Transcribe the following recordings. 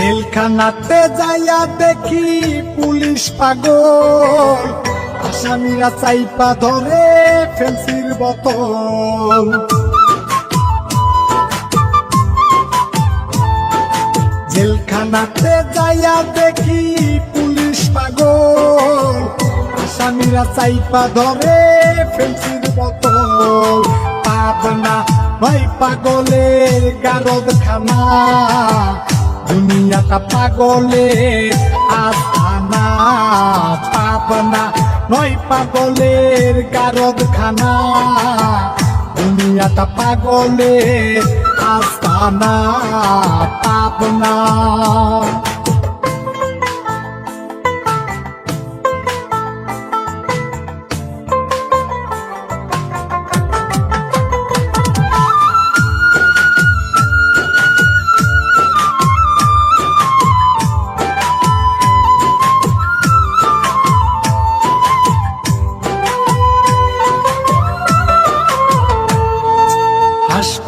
জেলখানাতে যাইয়া দেখি পুলিশ পাগল। আসামিরা চাইপা ধরে ফেন্সির বোতল। জেলখানাতে যাইয়া দেখি পুলিশ পাগল। আসামিরা চাইপা ধরে ফেন্সির বোতল। পাবনা ভাই পাগলের গারদ খানা দুনিয়াটা পাগলে আস্থানা পাপনা নয় পাগলের গারদ খানা দুনিয়াটা পাগলে আস্থানা পাবনা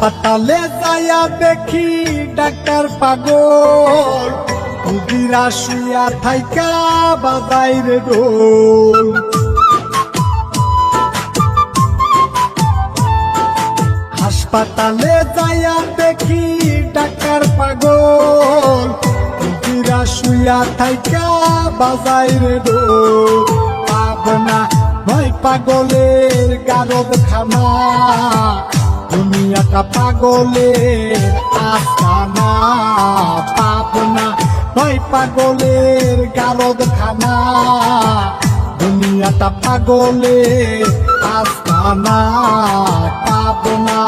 হাসপাতালে যায়া দেখি ডাক্তার পাগল। রুগীরা শুয়া থাইকা বাজাই রে ডোল হাসপাতালে যায়া দেখি ডাক্তার পাগল। রুগীরা শুয়া থাইকা বাজাই রে ডোল পাবনা নয় পাগলের গারদ খানা একটা পাগলে আস্তানা পাবনা নয় পাগলের গালদ খানা। দুনিয়াটা পাগলে আস্তানা পাবনা